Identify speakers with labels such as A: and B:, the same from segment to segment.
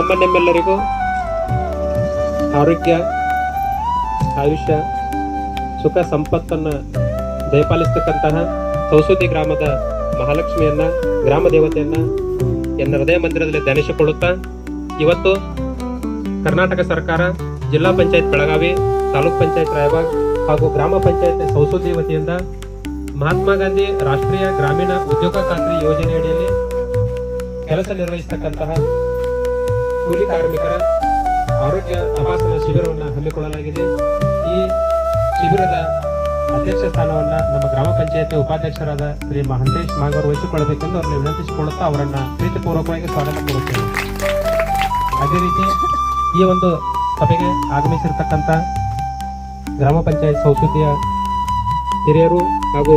A: ನಮ್ಮ ನಮ್ಮೆಲ್ಲರಿಗೂ ಆರೋಗ್ಯ ಆಯುಷ್ಯ ಸುಖ ಸಂಪತ್ತನ್ನು ದಯಪಾಲಿಸ್ತಕ್ಕಂತಹ ಸೌಸುದಿ ಗ್ರಾಮದ ಮಹಾಲಕ್ಷ್ಮಿಯನ್ನ ಗ್ರಾಮ ದೇವತೆಯನ್ನ ಎನ್ನ ಹೃದಯ ಮಂದಿರದಲ್ಲಿ ಧ್ಯಾನಿಸಿಕೊಳ್ಳುತ್ತಾ ಇವತ್ತು ಕರ್ನಾಟಕ ಸರ್ಕಾರ ಜಿಲ್ಲಾ ಪಂಚಾಯತ್ ಬೆಳಗಾವಿ ತಾಲೂಕ್ ಪಂಚಾಯತ್ ರಾಯಬಾಗ್ ಹಾಗೂ ಗ್ರಾಮ ಪಂಚಾಯತ್ ಸೌಸುದಿ ವತಿಯಿಂದ ಮಹಾತ್ಮ ಗಾಂಧಿ ರಾಷ್ಟ್ರೀಯ ಗ್ರಾಮೀಣ ಉದ್ಯೋಗ ಖಾತ್ರಿ ಯೋಜನೆಯಡಿಯಲ್ಲಿ ಕೆಲಸ ನಿರ್ವಹಿಸತಕ್ಕಂತಹ ಕೂಲಿ ಕಾರ್ಮಿಕರ ಆರೋಗ್ಯ ತಪಾಸಣಾ ಶಿಬಿರವನ್ನು ಹಮ್ಮಿಕೊಳ್ಳಲಾಗಿದೆ ಈ ಶಿಬಿರದ ಅಧ್ಯಕ್ಷ ಸ್ಥಾನವನ್ನು ನಮ್ಮ ಗ್ರಾಮ ಪಂಚಾಯತ್ ಉಪಾಧ್ಯಕ್ಷರಾದ ಶ್ರೀ ಮಹಂತೇಶ್ ಮಾಗವರು ವಹಿಸಿಕೊಳ್ಳಬೇಕೆಂದು ಅವರನ್ನು ವಿನಂತಿಸಿಕೊಳ್ಳುತ್ತಾ ಅವರನ್ನು ಪ್ರೀತಿಪೂರ್ವಕವಾಗಿ ಸ್ವಾಗತ ಕೊಡುತ್ತೇನೆ ಅದೇ ರೀತಿ ಈ ಒಂದು ಸಭೆಗೆ ಆಗಮಿಸಿರ್ತಕ್ಕಂಥ ಗ್ರಾಮ ಪಂಚಾಯತ್ ಸಂಸ್ಕೃತಿಯ ಹಿರಿಯರು ಹಾಗೂ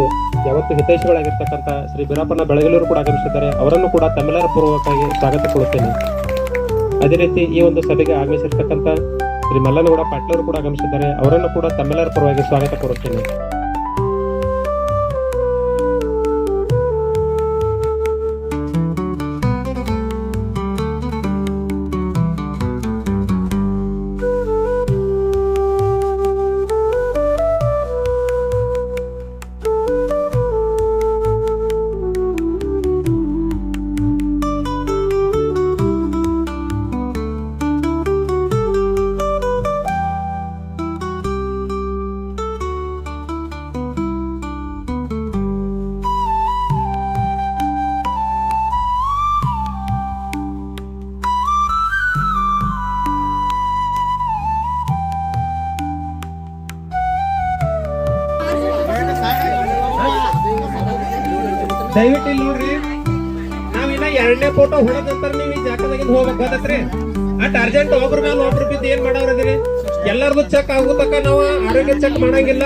A: ಯಾವತ್ತು ಹಿತೈಷಿಗಳಾಗಿರ್ತಕ್ಕಂಥ ಶ್ರೀ ಬೀರಪ್ಪನ ಬೆಳಗಲೂರು ಕೂಡ ಆಗಮಿಸಿದ್ದಾರೆ ಅವರನ್ನು ಕೂಡ ತಮಿಳರ ಪೂರ್ವಕವಾಗಿ ಸ್ವಾಗತ ಕೊಡುತ್ತೇನೆ ಅದೇ ರೀತಿ ಈ ಒಂದು ಸಭೆಗೆ ಆಗಮಿಸಿರ್ತಕ್ಕಂಥ ಶ್ರೀ ಮಲ್ಲನಗೌಡ ಪಾಟೀಲ್ ಕೂಡ ಆಗಮಿಸಿದ್ದಾರೆ ಅವರನ್ನು ಕೂಡ ತಮ್ಮೆಲ್ಲರ ಪರವಾಗಿ ಸ್ವಾಗತ ಕೋರುತ್ತೇನೆ
B: ದಯವಿಟ್ಟು ಇಲ್ಲಿ ನೋಡ್ರಿ ನಾವಿನ್ನ ಎರಡನೇ ಫೋಟೋ ಹೊಡೆದ ನೀವು ಈ ಜಾಗದಾಗಿಂದ ಅಟ್ ಅರ್ಜೆಂಟ್ ಒಬ್ರ ಮೇಲೆ ಒಬ್ರು ಬಿದ್ದು ಏನ್ ಮಾಡೋರಿದ್ರಿ ಎಲ್ಲಾರ್ದು ಚೆಕ್ ಆಗುತ್ತಕ್ಕ ನಾವು ಆರೋಗ್ಯ ಚೆಕ್ ಮಾಡಂಗಿಲ್ಲ